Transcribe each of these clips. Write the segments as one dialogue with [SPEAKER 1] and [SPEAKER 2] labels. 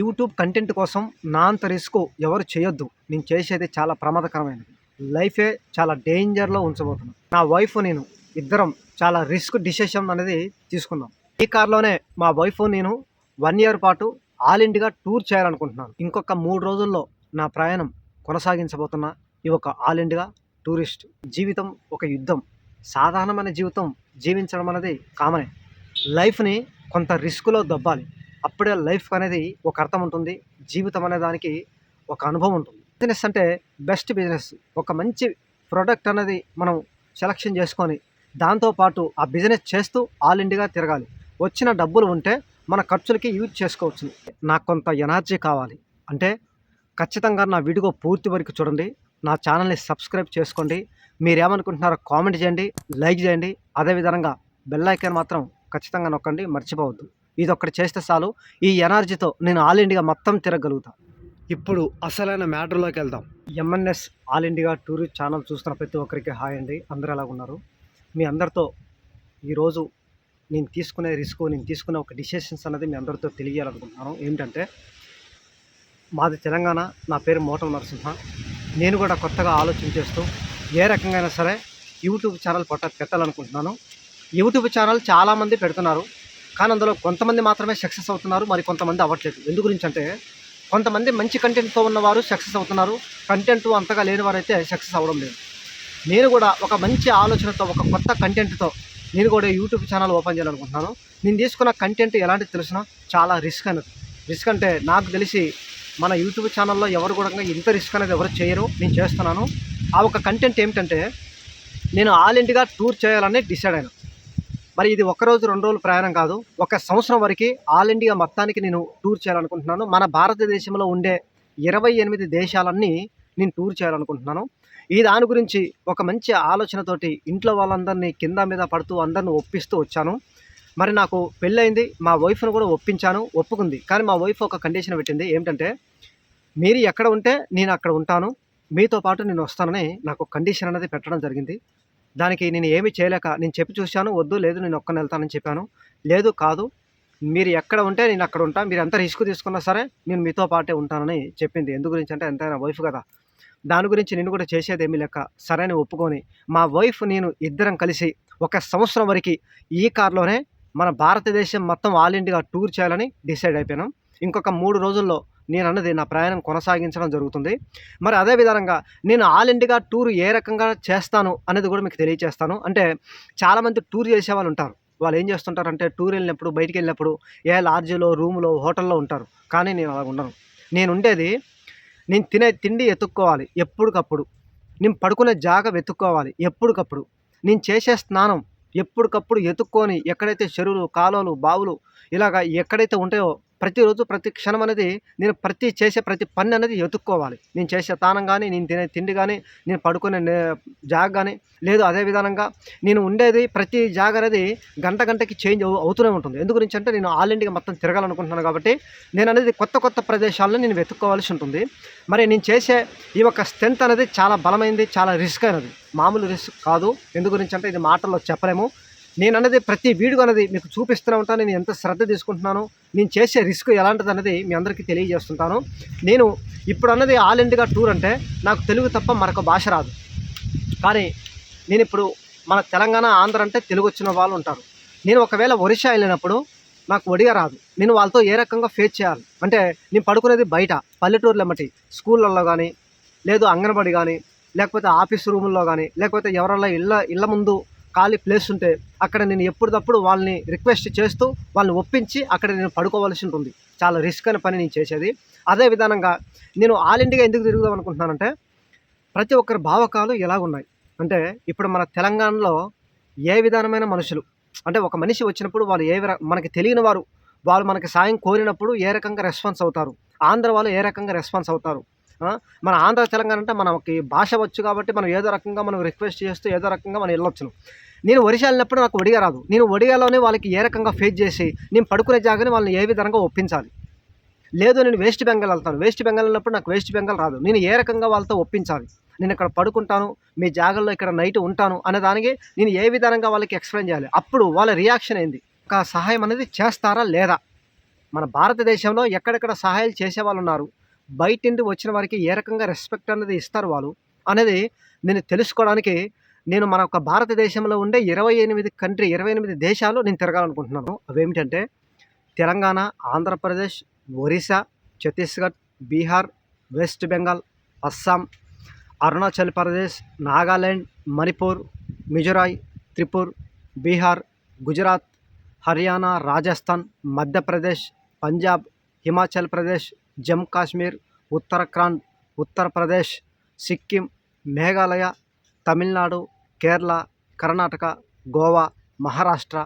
[SPEAKER 1] YouTube content కోసం నా అంత రిస్క్ ఎవరు చేయొద్దు. నేను చేసేది చాలా ప్రమాదకరమైనది. లైఫే చాలా డేంజర్లో ఉంచబోతున్నాను నా వైఫ్ నేను ఇద్దరం చాలా రిస్క్ డిసిషన్ అనేది తీసుకున్నాం ఈ కార్లోనే మా వైఫ్ నేను వన్ ఇయర్ పాటు ఆల్ ఇండియా టూర్ చేయాలనుకుంటున్నాను. ఇంకొక మూడు రోజుల్లో నా ప్రయాణం కొనసాగించబోతున్నా ఈ ఒక ఆల్ ఇండియా టూరిస్ట్ జీవితం ఒక యుద్ధం. సాధారణమైన జీవితం జీవించడం అనేది కామనే. లైఫ్ని కొంత రిస్క్లో దబ్బాలి. అప్పుడే లైఫ్ అనేది ఒక అర్థం ఉంటుంది జీవితం అనే దానికి ఒక అనుభవం ఉంటుంది. బిజినెస్ అంటే బెస్ట్ బిజినెస్. ఒక మంచి ప్రోడక్ట్ అనేది మనం సెలక్షన్ చేసుకొని దాంతోపాటు ఆ బిజినెస్ చేస్తూ ఆల్ ఇండియా తిరగాలి. వచ్చిన డబ్బులు ఉంటే మన ఖర్చులకి యూజ్ చేసుకోవచ్చు. నాకు కొంత ఎనర్జీ కావాలి. అంటే ఖచ్చితంగా నా వీడియో పూర్తి వరకు చూడండి. నా ఛానల్ని సబ్స్క్రైబ్ చేసుకోండి. మీరేమనుకుంటున్నారో కామెంట్ చేయండి లైక్ చేయండి. అదేవిధంగా బెల్ ఐకాన్ మాత్రం ఖచ్చితంగా నొక్కండి మర్చిపోవద్దు. ఇది ఒక్కటి చేస్తే చాలు. ఈ ఎనర్జీతో నేను ఆల్ ఇండియా మొత్తం తిరగలుగుతా. ఇప్పుడు అసలైన మ్యాటర్లోకి వెళ్దాం. MNS all India tour channel చూస్తున్న ప్రతి ఒక్కరికి హాయ్ అండి. అందరూ ఎలా ఉన్నారు? మీ అందరితో ఈరోజు నేను తీసుకునే రిస్క్ నేను తీసుకునే ఒక డిసిషన్స్ అనేది మీ అందరితో తెలియాలనుకుంటున్నాను. ఏంటంటే మాది తెలంగాణ నా పేరు మోటం నరసింహ. నేను కూడా కొత్తగా ఆలోచన చేస్తూ ఏ రకంగా అయినా సరే యూట్యూబ్ ఛానల్ పట్ట పెట్టాలనుకుంటున్నాను. యూట్యూబ్ ఛానల్ చాలామంది పెడుతున్నారు. కానీ అందులో కొంతమంది మాత్రమే సక్సెస్ అవుతున్నారు మరి కొంతమంది అవ్వట్లేదు. ఎందు గురించి అంటే కొంతమంది మంచి కంటెంట్తో ఉన్నవారు సక్సెస్ అవుతున్నారు కంటెంట్ అంతగా లేని వారైతే సక్సెస్ అవ్వడం లేదు. నేను కూడా ఒక మంచి ఆలోచనతో ఒక కొత్త కంటెంట్తో నేను కూడా యూట్యూబ్ ఛానల్ ఓపెన్ చేయాలనుకుంటున్నాను. నేను తీసుకున్న కంటెంట్ ఎలాంటిది తెలిసినా చాలా రిస్క్ అనేది రిస్క్ అంటే నాకు తెలిసి మన యూట్యూబ్ ఛానల్లో ఎవరు కూడా ఇంత రిస్క్ అనేది ఎవరు చేయరు. నేను చేస్తున్నాను. ఆ ఒక కంటెంట్ ఏమిటంటే నేను ఆల్ ఇండియా టూర్ చేయాలని డిసైడ్ అయినా. మరి ఇది ఒక రోజు రెండు రోజులు ప్రయాణం కాదు. ఒక సంవత్సరం వరకు ఆల్ ఇండియా మొత్తానికి నేను టూర్ చేయాలనుకుంటున్నాను. మన భారతదేశంలో ఉండే ఇరవై ఎనిమిది దేశాలన్నీ నేను టూర్ చేయాలనుకుంటున్నాను. ఈ దాని గురించి ఒక మంచి ఆలోచనతోటి ఇంట్లో వాళ్ళందరినీ కింద మీద పడుతూ అందరిని ఒప్పిస్తూ వచ్చాను. మరి నాకు పెళ్ళయింది. మా వైఫ్ను కూడా ఒప్పించాను ఒప్పుకుంది. కానీ మా వైఫ్ ఒక కండిషన్ పెట్టింది. ఏమిటంటే మీరు ఎక్కడ ఉంటే నేను అక్కడ ఉంటాను. మీతో పాటు నేను వస్తానని నాకు కండిషన్ అనేది పెట్టడం జరిగింది. దానికి నేను ఏమి చేయలేక నేను చెప్పి చూశాను వద్దు లేదు నేను ఒక్కని వెళ్తానని చెప్పాను. లేదు కాదు మీరు ఎక్కడ ఉంటే నేను అక్కడ ఉంటా మీరు ఎంత రిస్క్ తీసుకున్నా సరే నేను మీతో పాటే ఉంటానని చెప్పింది. ఎందు గురించి అంటే ఎంతైనా వైఫ్ కదా. దాని గురించి నేను కూడా చేసేది ఏమీ లెక్క సరైన ఒప్పుకొని. మా వైఫ్ నేను ఇద్దరం కలిసి ఒక సంవత్సరం వరకు ఈ కార్లోనే మన భారతదేశం మొత్తం ఆల్ ఇండియా టూర్ చేయాలని డిసైడ్ అయిపోయాను. ఇంకొక మూడు రోజుల్లో నేను అన్నది నా ప్రయాణం కొనసాగించడం జరుగుతుంది. మరి అదే విధంగా నేను ఆల్ ఇండియా టూర్ ఏ రకంగా చేస్తాను అనేది కూడా మీకు తెలియజేస్తాను అంటే చాలామంది టూర్ చేసే వాళ్ళు ఉంటారు. వాళ్ళు ఏం చేస్తుంటారు అంటే టూర్ వెళ్ళినప్పుడు బయటికి వెళ్ళినప్పుడు ఏ లాడ్జ్లో రూమ్లో హోటల్లో ఉంటారు. కానీ నేను అలా ఉండను. నేను ఉండేది నేను తినే తిండి ఎత్తుక్కోవాలి ఎప్పటికప్పుడు. నేను పడుకునే జాగ వెతుక్కోవాలి ఎప్పటికప్పుడు. నేను చేసే స్నానం ఎప్పటికప్పుడు ఎత్తుక్కొని ఎక్కడైతే చెరువులు కాలువలు బావులు ఇలాగ ఎక్కడైతే ఉంటాయో ప్రతిరోజు ప్రతి క్షణం అనేది నేను ప్రతి చేసే ప్రతి పని అనేది ఎదుక్కోవాలి నేను చేసే తానం కానీ నేను తినే తిండి కానీ నేను పడుకునే నే- జాగ కానీ లేదు అదే విధానంగా నేను ఉండేది ప్రతి జాగ అనేది గంట గంటకి చేంజ్ అవు అవుతూనే ఉంటుంది. ఎందు గురించి అంటే నేను ఆల్ ఇండియా మొత్తం తిరగాలనుకుంటున్నాను కాబట్టి నేను అనేది కొత్త కొత్త ప్రదేశాలను నేను వెతుక్కోవాల్సి ఉంటుంది. మరి నేను చేసే ఈ యొక్క స్ట్రెంత్ అనేది చాలా బలమైంది చాలా రిస్క్ అయినది. మామూలు రిస్క్ కాదు. ఎందు గురించి అంటే ఇది మాటల్లో చెప్పలేము. నేను అనేది ప్రతి వీడియో అనేది మీకు చూపిస్తూనే ఉంటాను నేను ఎంత శ్రద్ధ తీసుకుంటున్నాను నేను చేసే రిస్క్ ఎలాంటిది అనేది మీ అందరికీ తెలియజేస్తుంటాను. నేను ఇప్పుడు అన్నది ఆల్ ఇండియా టూర్ అంటే నాకు తెలుగు తప్ప మరొక భాష రాదు. కానీ నేను ఇప్పుడు మన తెలంగాణ ఆంధ్ర అంటే తెలుగు వచ్చిన వాళ్ళు ఉంటారు. నేను ఒకవేళ ఒరిస్సా వెళ్ళినప్పుడు నాకు ఒడిగా రాదు. నేను వాళ్ళతో ఏ రకంగా ఫేస్ చేయాలి? అంటే నేను పడుకునేది బయట పల్లెటూరులో మట్టి స్కూళ్ళల్లో కానీ లేదు అంగన్వాడీ కానీ లేకపోతే ఆఫీస్ రూముల్లో కానీ లేకపోతే ఎవరన్నా ఇళ్ళ ఇళ్ళ ముందు ఖాళీ ప్లేస్ ఉంటే అక్కడ నేను ఎప్పటికప్పుడు వాళ్ళని రిక్వెస్ట్ చేస్తూ వాళ్ళని ఒప్పించి అక్కడ నేను పడుకోవాల్సి ఉంటుంది. చాలా రిస్క్ అనే పని నేను చేసేది. అదే విధానంగా నేను ఆల్ ఇండియా ఎందుకు తిరుగుదాం అనుకుంటున్నానంటే ప్రతి ఒక్కరి భావకాలు ఎలాగున్నాయి అంటే ఇప్పుడు మన తెలంగాణలో ఏ విధానమైన మనుషులు? అంటే ఒక మనిషి వచ్చినప్పుడు వాళ్ళు ఏ మనకి తెలియని వారు వాళ్ళు మనకి సాయం కోరినప్పుడు ఏ రకంగా రెస్పాన్స్ అవుతారు? ఆంధ్ర వాళ్ళు ఏ రకంగా రెస్పాన్స్ అవుతారు? మన ఆంధ్ర తెలంగాణ అంటే మనకి భాష వచ్చు కాబట్టి మనం ఏదో రకంగా మనం రిక్వెస్ట్ చేస్తూ ఏదో రకంగా మనం వెళ్ళొచ్చును. నేను ఒడిశా వెళ్ళినప్పుడు నాకు ఒడిగా రాదు. నేను ఒడిగాలోనే వాళ్ళకి ఏ రకంగా ఫేస్ చేసి నేను పడుకునే జాగాని వాళ్ళని ఏ విధంగా ఒప్పించాలి? లేదు నేను వెస్ట్ బెంగాల్ వెళ్తాను. వెస్ట్ బెంగాల్ వెళ్ళినప్పుడు నాకు వెస్ట్ బెంగాల్ రాదు. నేను ఏ రకంగా వాళ్ళతో ఒప్పించాలి? నేను ఇక్కడ పడుకుంటాను మీ జాగల్లో ఇక్కడ నైట్ ఉంటాను అనే దానికి నేను ఏ విధంగా వాళ్ళకి ఎక్స్ప్లెయిన్ చేయాలి? అప్పుడు వాళ్ళ రియాక్షన్ ఏంది? ఒక సహాయం అనేది చేస్తారా లేదా? మన భారతదేశంలో ఎక్కడెక్కడ సహాయాలు చేసే వాళ్ళు ఉన్నారు? బయట నుండి వచ్చిన వారికి ఏ రకంగా రెస్పెక్ట్ అనేది ఇస్తారు వాళ్ళు అనేది నేను తెలుసుకోవడానికి నేను మన యొక్క భారతదేశంలో ఉండే ఇరవై ఎనిమిది కంట్రీ ఇరవై ఎనిమిది దేశాలు నేను తిరగాలనుకుంటున్నాను. అవేమిటంటే తెలంగాణ ఆంధ్రప్రదేశ్ ఒరిస్సా ఛత్తీస్గఢ్ బీహార్ వెస్ట్ బెంగాల్ అస్సాం అరుణాచల్ ప్రదేశ్ నాగాల్యాండ్ మణిపూర్ మిజోరాయ్ త్రిపుర్ బీహార్ గుజరాత్ హర్యానా రాజస్థాన్ మధ్యప్రదేశ్ పంజాబ్ హిమాచల్ ప్రదేశ్ జమ్మూ కాశ్మీర్ ఉత్తరాఖండ్ ఉత్తరప్రదేశ్ సిక్కిం మేఘాలయ తమిళనాడు కేరళ కర్ణాటక గోవా మహారాష్ట్ర.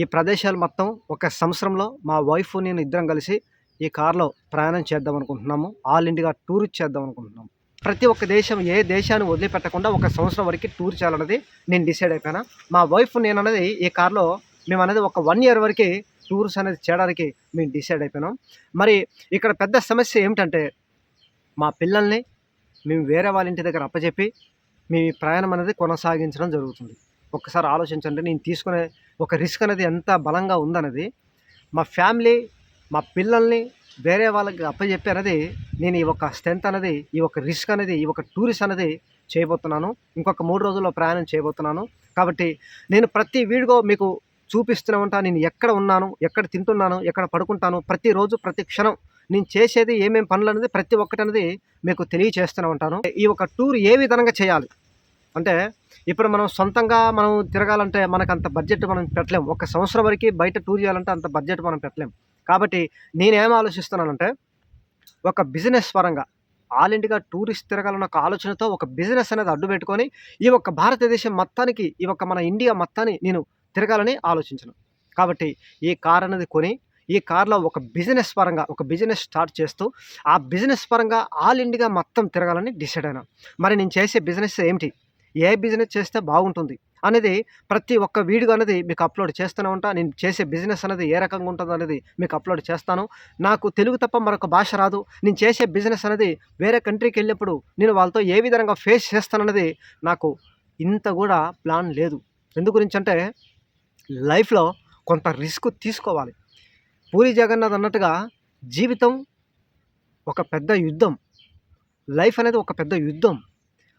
[SPEAKER 1] ఈ ప్రదేశాలు మొత్తం ఒక సంవత్సరంలో మా వైఫ్ నేను ఇద్దరం కలిసి ఈ కారులో ప్రయాణం చేద్దాం అనుకుంటున్నాము. ఆల్ ఇండియా టూర్ చేద్దాం అనుకుంటున్నాము. ప్రతి ఒక్క దేశం ఏ దేశాన్ని వదిలిపెట్టకుండా ఒక సంవత్సరం వరకు టూర్ చేయాలన్నది నేను డిసైడ్ అయిపోయినా. మా వైఫ్ నేను అనేది ఈ కార్లో మేము అనేది ఒక వన్ ఇయర్ వరకు టూర్స్ అనేది చేయడానికి మేము డిసైడ్ అయిపోయినాం. మరి ఇక్కడ పెద్ద సమస్య ఏమిటంటే మా పిల్లల్ని మేము వేరే వాళ్ళ ఇంటి దగ్గర అప్పచెప్పి మేము ఈ ప్రయాణం అనేది కొనసాగించడం జరుగుతుంది. ఒక్కసారి ఆలోచించండి నేను తీసుకునే ఒక రిస్క్ అనేది ఎంత బలంగా ఉందన్నది. మా ఫ్యామిలీ మా పిల్లల్ని వేరే వాళ్ళకి అప్పచెప్పి అనేది నేను ఈ ఒక స్ట్రెంత్ అనేది ఈ ఒక రిస్క్ అనేది ఈ ఒక టూరిస్ట్ అనేది చేయబోతున్నాను. ఇంకొక మూడు రోజుల్లో ప్రయాణం చేయబోతున్నాను. కాబట్టి నేను ప్రతి వీడియో మీకు చూపిస్తూనే ఉంటా నేను ఎక్కడ ఉన్నాను ఎక్కడ తింటున్నాను ఎక్కడ పడుకుంటాను ప్రతిరోజు ప్రతి క్షణం నేను చేసేది ఏమేమి పనులు అనేది ప్రతి ఒక్కటి అనేది మీకు తెలియచేస్తూనే ఉంటాను ఈ ఒక టూర్ ఏ విధంగా చేయాలి? అంటే ఇప్పుడు మనం సొంతంగా మనం తిరగాలంటే మనకు అంత బడ్జెట్ మనం పెట్టలేం. ఒక సంవత్సరం వరకు బయట టూర్ చేయాలంటే అంత బడ్జెట్ మనం పెట్టలేం. కాబట్టి నేనేం ఆలోచిస్తున్నానంటే ఒక బిజినెస్ పరంగా ఆల్ ఇండియా టూరిస్ట్ తిరగాలన్న ఒక ఆలోచనతో ఒక బిజినెస్ అనేది అడ్డు పెట్టుకొని ఈ ఒక్క భారతదేశం మొత్తానికి ఈ ఒక్క మన ఇండియా మొత్తాన్ని నేను తిరగాలని ఆలోచించను. కాబట్టి ఈ కార్ అనేది కొని ఈ కార్లో ఒక బిజినెస్ పరంగా ఒక బిజినెస్ స్టార్ట్ చేస్తూ ఆ బిజినెస్ పరంగా ఆల్ ఇండియా మొత్తం తిరగాలని డిసైడ్ అయినా. మరి నేను చేసే బిజినెస్ ఏమిటి? ఏ బిజినెస్ చేస్తే బాగుంటుంది? అనేది ప్రతి ఒక్క వీడియో అనేది మీకు అప్లోడ్ చేస్తూనే ఉంటా. నేను చేసే బిజినెస్ అనేది ఏ రకంగా ఉంటుందో అనేది మీకు అప్లోడ్ చేస్తాను. నాకు తెలుగు తప్ప మరొక భాష రాదు. నేను చేసే బిజినెస్ అనేది వేరే కంట్రీకి వెళ్ళినప్పుడు నేను వాళ్ళతో ఏ విధంగా ఫేస్ చేస్తానన్నది నాకు ఇంత కూడా ప్లాన్ లేదు. ఎందు గురించి అంటే లైఫ్లో కొంత రిస్క్ తీసుకోవాలి. పూరి జగన్నాథ్ అన్నట్టుగా జీవితం ఒక పెద్ద యుద్ధం. లైఫ్ అనేది ఒక పెద్ద యుద్ధం.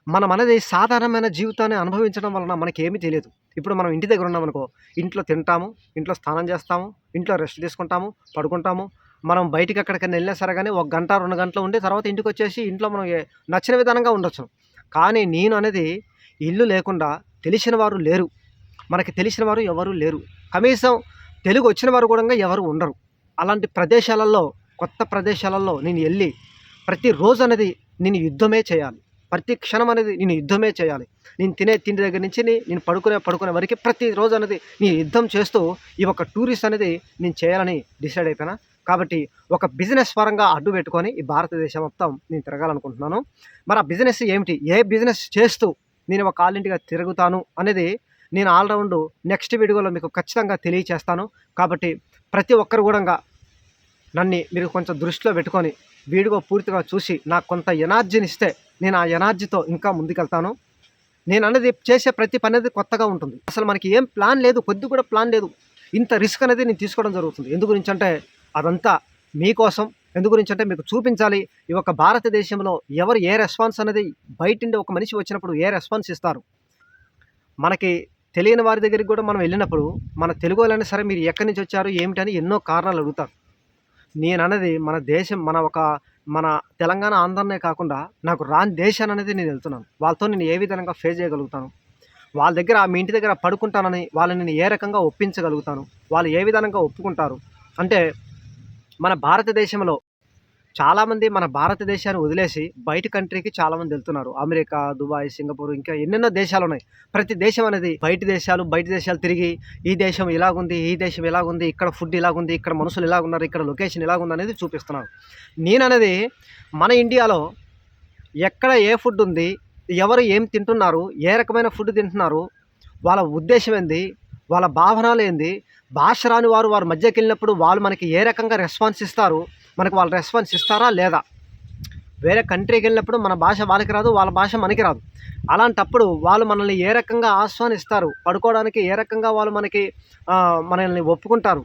[SPEAKER 1] మనం అనేది సాధారణమైన జీవితాన్ని అనుభవించడం వలన మనకేమీ తెలియదు. ఇప్పుడు మనం ఇంటి దగ్గర ఉన్నామనుకో ఇంట్లో తింటాము ఇంట్లో స్నానం చేస్తాము ఇంట్లో రెస్ట్ తీసుకుంటాము పడుకుంటాము. మనం బయటికి ఎక్కడికైనా వెళ్ళినా సరే కానీ ఒక గంట రెండు గంటలు ఉండి తర్వాత ఇంటికి వచ్చేసి ఇంట్లో మనం నచ్చిన విధానంగా ఉండొచ్చు. కానీ నేను అనేది ఇల్లు లేకుండా తెలిసిన వారు లేరు. మనకి తెలిసిన వారు ఎవరు లేరు. కనీసం తెలుగు వచ్చిన వారు కూడా ఎవరు ఉండరు. అలాంటి ప్రదేశాలలో కొత్త ప్రదేశాలలో నేను వెళ్ళి ప్రతిరోజు అనేది నేను యుద్ధమే చేయాలి. ప్రతి క్షణం అనేది నేను యుద్ధమే చేయాలి. నేను తినే తిండి దగ్గర నుంచి నేను పడుకునే పడుకునే వరకు ప్రతిరోజు అనేది నేను యుద్ధం చేస్తూ ఈ ఒక టూరిస్ట్ అనేది నేను చేయాలని డిసైడ్ అయిపోయినా. కాబట్టి ఒక బిజినెస్ పరంగా అడ్డు పెట్టుకొని ఈ భారతదేశం మొత్తం నేను తిరగాలనుకుంటున్నాను. మరి ఆ బిజినెస్ ఏమిటి? ఏ బిజినెస్ చేస్తూ నేను ఒక కాలింటిగా తిరుగుతాను అనేది నేను ఆల్రౌండ్ నెక్స్ట్ వీడియోలో మీకు ఖచ్చితంగా తెలియచేస్తాను. కాబట్టి ప్రతి ఒక్కరు కూడా నన్ను మీరు కొంచెం దృష్టిలో పెట్టుకొని వీడియో పూర్తిగా చూసి నాకు కొంత ఎనర్జీని ఇస్తే నేను ఆ ఎనర్జీతో ఇంకా ముందుకెళ్తాను. నేను అనేది చేసే ప్రతి పని అనేది కొత్తగా ఉంటుంది. అసలు మనకి ఏం ప్లాన్ లేదు కొద్ది కూడా ప్లాన్ లేదు. ఇంత రిస్క్ అనేది నేను తీసుకోవడం జరుగుతుంది. ఎందు గురించి అంటే అదంతా మీకోసం. ఎందు గురించి అంటే మీకు చూపించాలి ఈ యొక్క భారతదేశంలో ఎవరు ఏ రెస్పాన్స్ అనేది బయట ఒక మనిషి వచ్చినప్పుడు ఏ రెస్పాన్స్ ఇస్తారు? మనకి తెలియని వారి దగ్గరికి కూడా మనం వెళ్ళినప్పుడు మన తెలుగు వాళ్ళైనా సరే మీరు ఎక్కడి నుంచి వచ్చారు ఏమిటని ఎన్నో కారణాలు అడుగుతారు. నేను అనేది మన దేశం మన ఒక మన తెలంగాణ ఆంధ్రనే కాకుండా నాకు రాని దేశాన్ని అనేది నేను వెళ్తున్నాను. వాళ్ళతో నేను ఏ విధంగా ఫేస్ చేయగలుగుతాను? వాళ్ళ దగ్గర మీ ఇంటి దగ్గర పడుకుంటానని వాళ్ళని నేను ఏ రకంగా ఒప్పించగలుగుతాను? వాళ్ళు ఏ విధంగా ఒప్పుకుంటారు? అంటే మన భారతదేశంలో చాలామంది మన భారతదేశాన్ని వదిలేసి బయట కంట్రీకి చాలామంది వెళ్తున్నారు. అమెరికా దుబాయ్ సింగపూర్ ఇంకా ఎన్నెన్నో దేశాలు ఉన్నాయి. ప్రతి దేశం అనేది బయట దేశాలు బయట దేశాలు తిరిగి ఈ దేశం ఇలాగుంది ఈ దేశం ఇలాగుంది ఇక్కడ ఫుడ్ ఇలాగుంది ఇక్కడ మనుషులు ఇలాగున్నారు ఇక్కడ లొకేషన్ ఇలాగుంది అనేది చూపిస్తున్నారు. నేననేది మన ఇండియాలో ఎక్కడ ఏ ఫుడ్ ఉంది ఎవరు ఏం తింటున్నారు ఏ రకమైన ఫుడ్ తింటున్నారు వాళ్ళ ఉద్దేశం ఏంది వాళ్ళ భావనలు ఏంది భాష రాని వారు వారి మధ్యకి వెళ్ళినప్పుడు వాళ్ళు మనకి ఏ రకంగా రెస్పాన్స్ ఇస్తారు మనకు వాళ్ళు రెస్పాన్స్ ఇస్తారా లేదా? వేరే కంట్రీకి వెళ్ళినప్పుడు మన భాష వాళ్ళకి రాదు వాళ్ళ భాష మనకి రాదు. అలాంటప్పుడు వాళ్ళు మనల్ని ఏ రకంగా ఆహ్వానిస్తారు? పడుకోవడానికి ఏ రకంగా వాళ్ళు మనకి మనల్ని ఒప్పుకుంటారు?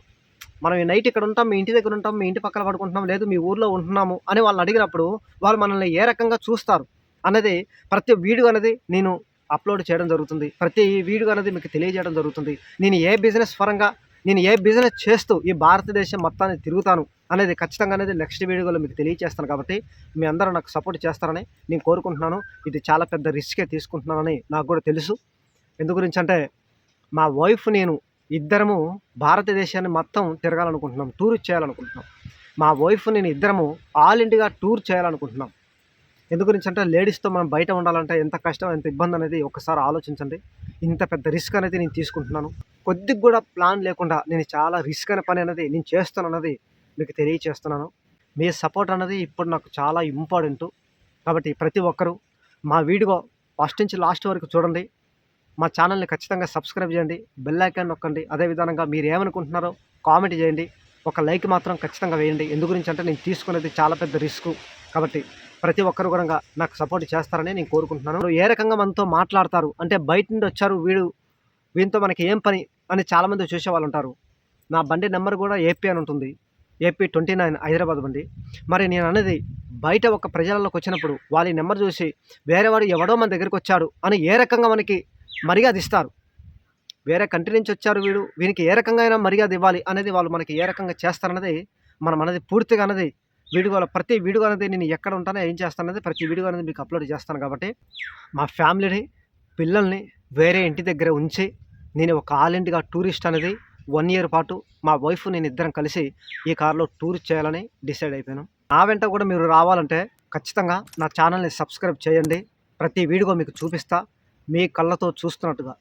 [SPEAKER 1] మనం ఈ నైట్ ఇక్కడ ఉంటాం మీ ఇంటి దగ్గర ఉంటాం మీ ఇంటి పక్కన పడుకుంటున్నాం లేదు మీ ఊర్లో ఉంటున్నాము అని వాళ్ళని అడిగినప్పుడు వాళ్ళు మనల్ని ఏ రకంగా చూస్తారు? అనేది ప్రతి వీడియో అనేది నేను అప్లోడ్ చేయడం జరుగుతుంది. ప్రతి వీడియో అనేది మీకు తెలియజేయడం జరుగుతుంది. నేను ఏ బిజినెస్ పరంగా నేను ఏ బిజినెస్ చేస్తూ ఈ భారతదేశం మొత్తాన్ని తిరుగుతాను అనేది ఖచ్చితంగా అనేది నెక్స్ట్ వీడియోలో మీకు తెలియజేస్తాను కాబట్టి మీ అందరూ నాకు సపోర్ట్ చేస్తారని నేను కోరుకుంటున్నాను. ఇది చాలా పెద్ద రిస్కే తీసుకుంటున్నానని నాకు కూడా తెలుసు. ఎందు గురించి అంటే మా వైఫ్ నేను ఇద్దరము భారతదేశాన్ని మొత్తం తిరగాలనుకుంటున్నాం టూర్ చేయాలనుకుంటున్నాం. మా వైఫ్ నేను ఇద్దరము ఆల్ ఇండియా టూర్ చేయాలనుకుంటున్నాం. ఎందు గురించి అంటే లేడీస్తో మనం బయట ఉండాలంటే ఎంత కష్టం ఎంత ఇబ్బంది అనేది ఒకసారి ఆలోచించండి. ఇంత పెద్ద రిస్క్ అనేది నేను తీసుకుంటున్నాను. కొద్దిగా కూడా ప్లాన్ లేకుండా నేను చాలా రిస్క్ అనే పని అనేది నేను చేస్తాను అన్నది మీకు తెలియచేస్తున్నాను. మీ సపోర్ట్ అనేది ఇప్పుడు నాకు చాలా ఇంపార్టెంట్. కాబట్టి ప్రతి ఒక్కరూ మా వీడియో ఫస్ట్ నుంచి లాస్ట్ వరకు చూడండి. మా ఛానల్ని ఖచ్చితంగా సబ్స్క్రైబ్ చేయండి. బెల్ ఐకాన్ నొక్కండి. అదే విధంగా మీరు ఏమనుకుంటున్నారో కామెంట్ చేయండి. ఒక లైక్ మాత్రం ఖచ్చితంగా వేయండి. ఎందు గురించి అంటే నేను తీసుకునేది చాలా పెద్ద రిస్క్. కాబట్టి ప్రతి ఒక్కరు కూడా నాకు సపోర్ట్ చేస్తారని నేను కోరుకుంటున్నాను. ఏ రకంగా మనతో మాట్లాడతారు? అంటే బయట నుండి వచ్చారు వీడు వీనితో మనకి ఏం పని అని చాలామంది చూసే వాళ్ళు ఉంటారు. నా బండి నెంబర్ కూడా ఏపీ అని ఉంటుంది. ఏపీ ట్వంటీ నైన్ హైదరాబాద్ బండి. మరి నేను అనేది బయట ఒక ప్రజలలోకి వచ్చినప్పుడు వాళ్ళ నెంబర్ చూసి వేరేవాడు ఎవడో మన దగ్గరికి వచ్చాడు అని ఏ రకంగా మనకి మర్యాద ఇస్తారు? వేరే కంట్రీ నుంచి వచ్చారు వీడు వీనికి ఏ రకంగా అయినా మర్యాద ఇవ్వాలి అనేది వాళ్ళు మనకి ఏ రకంగా చేస్తారన్నది మనం అనేది పూర్తిగా అనేది వీడియోలో ప్రతి వీడియో అనేది నేను ఎక్కడ ఉంటానో ఏం చేస్తాననేది ప్రతి వీడియో అనేది మీకు అప్లోడ్ చేస్తాను కాబట్టి మా ఫ్యామిలీని పిల్లల్ని వేరే ఇంటి దగ్గర ఉంచి నేను ఒక ఆల్ ఇండియా టూరిస్ట్ అనేది వన్ ఇయర్ పాటు మా వైఫ్ నేను ఇద్దరం కలిసి ఈ కార్లో టూర్ చేయాలని డిసైడ్ అయిపోయాను. నా వెంట కూడా మీరు రావాలంటే ఖచ్చితంగా నా ఛానల్ని సబ్స్క్రైబ్ చేయండి. ప్రతి వీడియో మీకు చూపిస్తా. మీ కళ్ళతో చూస్తున్నట్టుగా.